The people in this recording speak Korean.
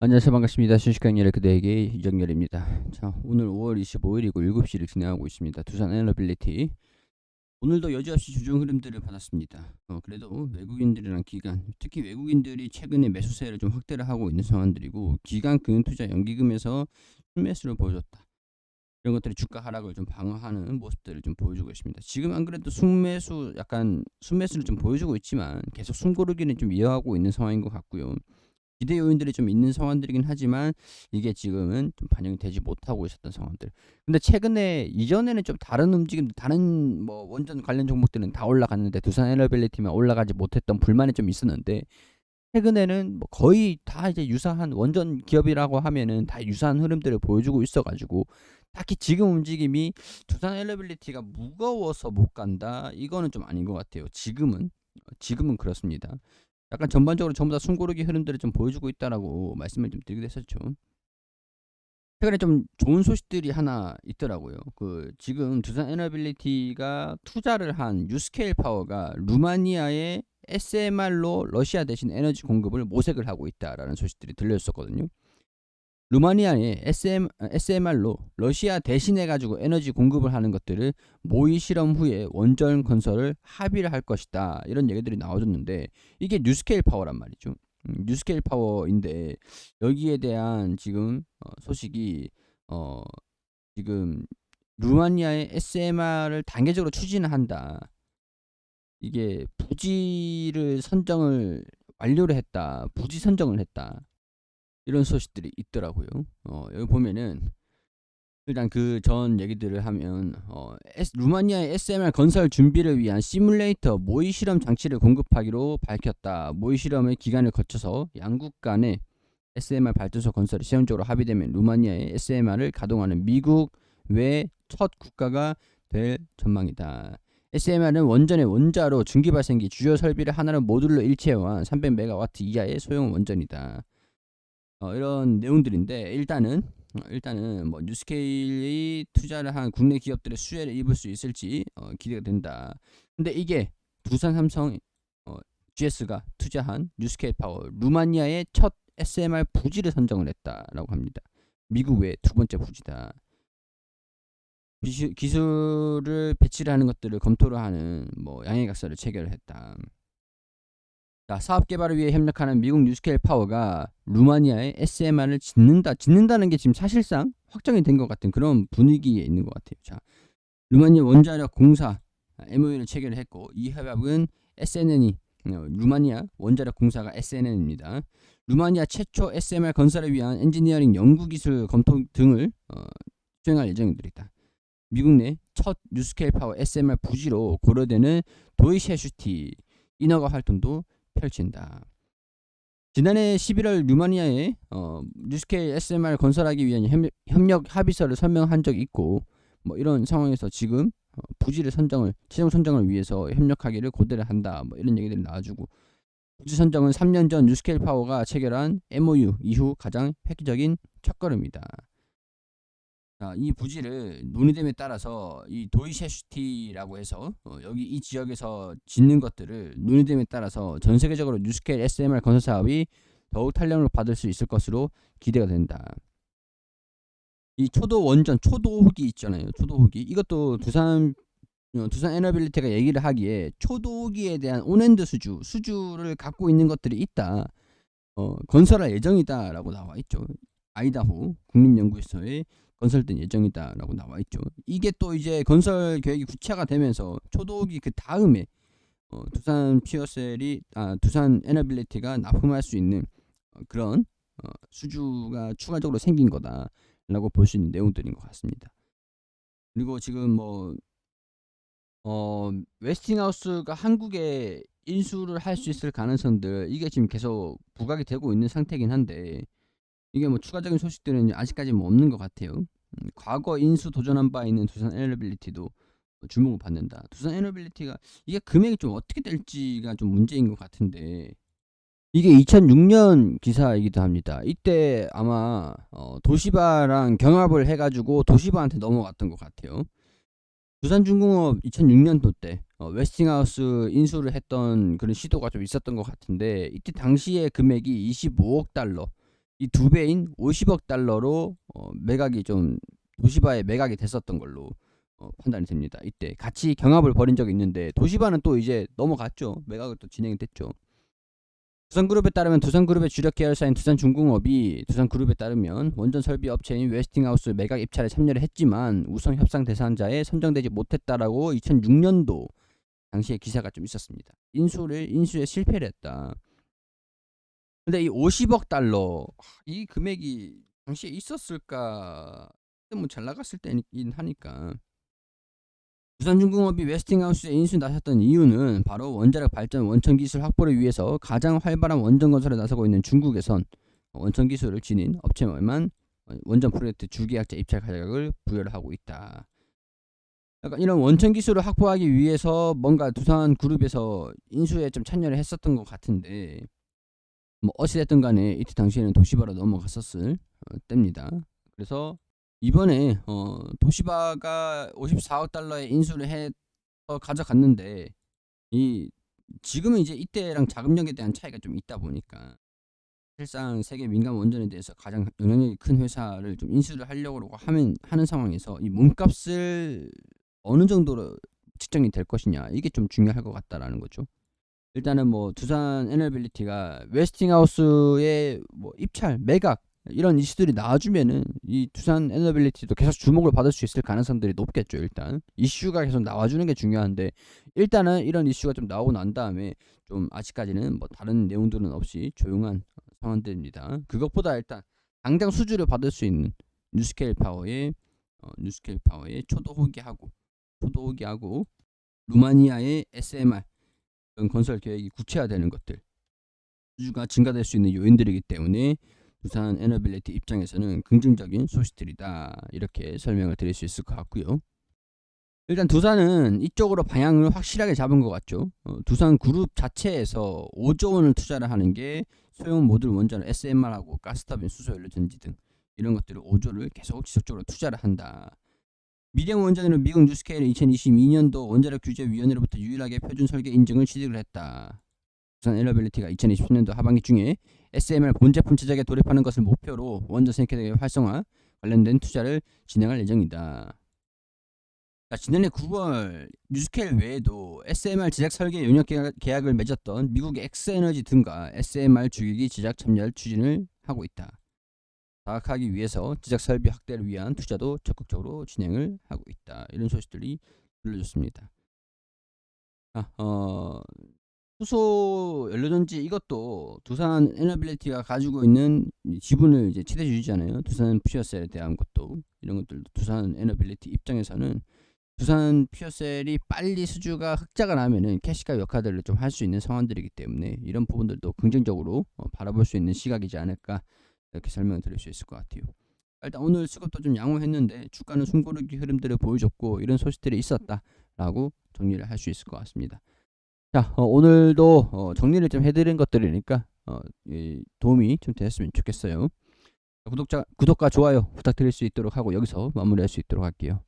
안녕하세요 반갑습니다. 순식간 열의그대에게 이정열입니다. 자 오늘 5월 25일이고 7시를 진행하고 있습니다. 두산 에너빌리티 오늘도 여지없이 주중 흐름들을 받았습니다. 어, 그래도 외국인들이랑 기관 특히 외국인들이 최근에 매수세를 좀 확대를 하고 있는 상황들이고 기관 금융투자 연기금에서 순매수를 보여줬다. 이런 것들이 주가 하락을 좀 방어하는 모습들을 좀 보여주고 있습니다. 지금 안 그래도 순매수 약간 순매수를 좀 보여주고 있지만 계속 숨고르기는 좀 이어가고 있는 상황인 것 같고요. 기대 요인들이 좀 있는 상황들이긴 하지만 이게 지금은 좀 반영이 되지 못하고 있었던 상황들. 근데 최근에 이전에는 좀 다른 움직임, 다른 뭐 원전 관련 종목들은 다 올라갔는데 두산 에너빌리티만 올라가지 못했던 불만이 좀 있었는데 최근에는 뭐 거의 다 이제 유사한 원전 기업이라고 하면은 다 유사한 흐름들을 보여주고 있어가지고 딱히 지금 움직임이 두산 에너빌리티가 무거워서 못 간다 이거는 좀 아닌 것 같아요. 지금은 지금은 그렇습니다. 약간 전반적으로 전부 다 숨고르기 흐름들을 좀 보여주고 있다라고 말씀을 좀 드리기도 했었죠. 최근에 좀 좋은 소식들이 하나 있더라고요. 그 지금 두산 에너빌리티가 투자를 한 유스케일 파워가 루마니아의 SMR로 러시아 대신 에너지 공급을 모색을 하고 있다라는 소식들이 들렸었거든요. 루마니아의 SM, SMR로 러시아 대신해 가지고 에너지 공급을 하는 것들을 모의 실험 후에 원전 건설을 합의를 할 것이다 이런 얘기들이 나와줬는데 이게 뉴스케일 파워란 말이죠. 음, 뉴스케일 파워인데 여기에 대한 지금 어, 소식이 어, 지금 루마니아의 SMR을 단계적으로 추진을 한다. 이게 부지를 선정을 완료를 했다. 부지 선정을 했다. 이런 소식들이 있더라고요. 어, 여기 보면은 일단 그 전 얘기들을 하면 어, S, 루마니아의 SMR 건설 준비를 위한 시뮬레이터 모의 실험 장치를 공급하기로 밝혔다. 모의 실험의 기간을 거쳐서 양국 간의 SMR 발전소 건설이 최종적으로 합의되면 루마니아의 SMR을 가동하는 미국 외 첫 국가가 될 전망이다. SMR은 원전의 원자로 중기 발생기 주요 설비를 하나로 모듈로 일체화한 300메가와트 이하의 소형 원전이다. 어, 이런 내용들인데 일단은 어, 일단은 뭐 뉴스케일이 투자를 한 국내 기업들의 수혜를 입을 수 있을지 어, 기대가 된다. 근데 이게 두산 삼성 어, GS가 투자한 뉴스케일 파워 루마니아의 첫 SMR 부지를 선정을 했다라고 합니다. 미국 외 두 번째 부지다. 기술, 기술을 배치를 하는 것들을 검토를 하는 뭐 양해각서를 체결을 했다. 자, 사업 개발을 위해 협력하는 미국 뉴스케일 파워가 루마니아의 SMR을 짓는다. 짓는다는 게 지금 사실상 확정이 된 것 같은 그런 분위기에 있는 것 같아요. 자, 루마니아 원자력 공사 MOU를 체결했고 이 협약은 SNN이 어, 루마니아 원자력 공사가 SNN입니다. 루마니아 최초 SMR 건설을 위한 엔지니어링 연구 기술 검토 등을 어, 수행할 예정입니다. 미국 내 첫 뉴스케일 파워 SMR 부지로 고려되는 도이셰슈티 인허가 활동도 펼친다. 지난해 11월 루마니아에 어, 뉴스케일 SMR 건설하기 위한 협력 합의서를 설명한 적이 있고 뭐 이런 상황에서 지금 어, 부지를 선정을 최종 선정을 위해서 협력하기를 고대를 한다. 뭐 이런 얘기들이 나와주고 부지 선정은 3년 전 뉴스케일 파워가 체결한 MOU 이후 가장 획기적인 첫걸음이다. 자, 이 부지를 논의됨에 따라서 이 도이셰슈티라고 해서 어, 여기 이 지역에서 짓는 것들을 논의됨에 따라서 전 세계적으로 뉴스케일 SMR 건설 사업이 더욱 탄력을 받을 수 있을 것으로 기대가 된다. 이 초도 원전 초도 호기 있잖아요. 초도 호기 이것도 두산 어, 두산 에너빌리티가 얘기를 하기에 초도 호기에 대한 온엔드 수주 수주를 갖고 있는 것들이 있다. 어, 건설할 예정이다라고 나와 있죠. 아이다호 국립연구소의 건설된 예정이다라고 나와 있죠. 이게 또 이제 건설 계획이 구체화가 되면서 초도기 그 다음에 어, 두산 피어셀이 아, 두산 에너빌리티가 납품할 수 있는 어, 그런 어, 수주가 추가적으로 생긴 거다라고 볼 수 있는 내용들인 것 같습니다. 그리고 지금 뭐 어, 웨스팅하우스가 한국에 인수를 할 수 있을 가능성들 이게 지금 계속 부각이 되고 있는 상태긴 한데 이게 뭐 추가적인 소식들은 아직까지 뭐 없는 것 같아요. 음, 과거 인수 도전한 바 있는 두산 에너빌리티도 주목을 받는다. 두산 에너빌리티가 이게 금액이 좀 어떻게 될지가 좀 문제인 것 같은데 이게 2006년 기사이기도 합니다. 이때 아마 어, 도시바랑 경합을 해가지고 도시바한테 넘어갔던 것 같아요. 두산중공업 2006년도 때 어, 웨스팅하우스 인수를 했던 그런 시도가 좀 있었던 것 같은데 이때 당시의 금액이 25억 달러 이 두 배인 50억 달러로 어, 매각이 좀 도시바에 매각이 됐었던 걸로 어, 판단이 됩니다. 이때 같이 경합을 벌인 적이 있는데 도시바는 또 이제 넘어갔죠. 매각을 또 진행됐죠. 두산그룹에 따르면 두산그룹의 주력 계열사인 두산중공업이 두산그룹에 따르면 원전 설비 업체인 웨스팅하우스 매각 입찰에 참여를 했지만 우선 협상 대상자에 선정되지 못했다라고 2006년도 당시에 기사가 좀 있었습니다. 인수를 인수에 실패를 했다. 근데 이 50억 달러 이 금액이 당시에 있었을까? 뭐잘 나갔을 때이긴 하니까 두산중공업이 웨스팅하우스에 인수 나섰던 이유는 바로 원자력 발전 원천 기술 확보를 위해서 가장 활발한 원전 건설에 나서고 있는 중국에선 원천 기술을 지닌 업체만 원전 프로젝트 주계약자 입찰 가격을 부여를 하고 있다. 약간 이런 원천 기술을 확보하기 위해서 뭔가 두산 그룹에서 인수에 좀 참여를 했었던 것 같은데 뭐 어찌됐든 간에 이때 당시에는 도시바로 넘어갔었을 어, 때입니다. 그래서 이번에 어, 도시바가 54억 달러에 인수를 해서 가져갔는데 이 지금은 이제 이때랑 자금력에 대한 차이가 좀 있다 보니까 사실상 세계 민간 원전에 대해서 가장 영향력이 큰 회사를 좀 인수를 하려고 하면 하는 상황에서 이 몸값을 어느 정도로 측정이 될 것이냐 이게 좀 중요할 것 같다라는 거죠. 일단은 뭐 두산 에너빌리티가 웨스팅하우스의 뭐 입찰 매각 이런 이슈들이 나와주면은 이 두산 에너빌리티도 계속 주목을 받을 수 있을 가능성들이 높겠죠 일단. 이슈가 계속 나와주는 게 중요한데 일단은 이런 이슈가 좀 나오고 난 다음에 좀 아직까지는 뭐 다른 내용들은 없이 조용한 상황들입니다. 그것보다 일단 당장 수주를 받을 수 있는 뉴스케일 파워의 어, 뉴스케일 파워의 초도 호기하고 초도 호기하고 루마니아의 SMR 건설 계획이 구체화되는 것들 수주가 증가될 수 있는 요인들이기 때문에 두산 에너빌리티 입장에서는 긍정적인 소식들이다 이렇게 설명을 드릴 수 있을 것 같고요. 일단 두산은 이쪽으로 방향을 확실하게 잡은 것 같죠. 어, 두산 그룹 자체에서 5조 원을 투자를 하는 게 소형 모듈 원전 SMR하고 가스터빈 수소연료 전지 등 이런 것들을 5조를 계속 지속적으로 투자를 한다. 미래원 원전에는 미국 뉴스케일은 2022년도 원자력 규제 위원회로부터 유일하게 표준 설계 인증을 취득을 했다. 두산 에너빌리티가 2020년도 하반기 중에 SMR 본제품 제작에 돌입하는 것을 목표로 원전 생태계 활성화 관련된 투자를 진행할 예정이다. 자, 지난해 9월 뉴스케일 외에도 SMR 제작 설계 용역 계약, 을 맺었던 미국의 엑스에너지 등과 SMR 주기기 제작 참여를 추진을 하고 있다. 장악하기 위해서 제작 설비 확대를 위한 투자도 적극적으로 진행을 하고 있다. 이런 소식들이 들려졌습니다. 아, 어, 수소 연료전지 이것도 두산 에너빌리티가 가지고 있는 지분을 이제 최대 주주잖아요. 두산 퓨어셀에 대한 것도 이런 것들도 두산 에너빌리티 입장에서는 두산 퓨어셀이 빨리 수주가 흑자가 나면은 캐시가 역할들을 좀 할 수 있는 상황들이기 때문에 이런 부분들도 긍정적으로 어, 바라볼 수 있는 시각이지 않을까 이렇게 설명을 드릴 수 있을 것 같아요. 일단 오늘 수급도 좀 양호했는데 주가는 숨고르기 흐름들을 보여줬고 이런 소식들이 있었다라고 정리를 할 수 있을 것 같습니다. 자, 어, 오늘도 어, 정리를 좀 해드린 것들이니까 어, 도움이 좀 됐으면 좋겠어요. 구독자, 구독과 좋아요 부탁드릴 수 있도록 하고 여기서 마무리할 수 있도록 할게요.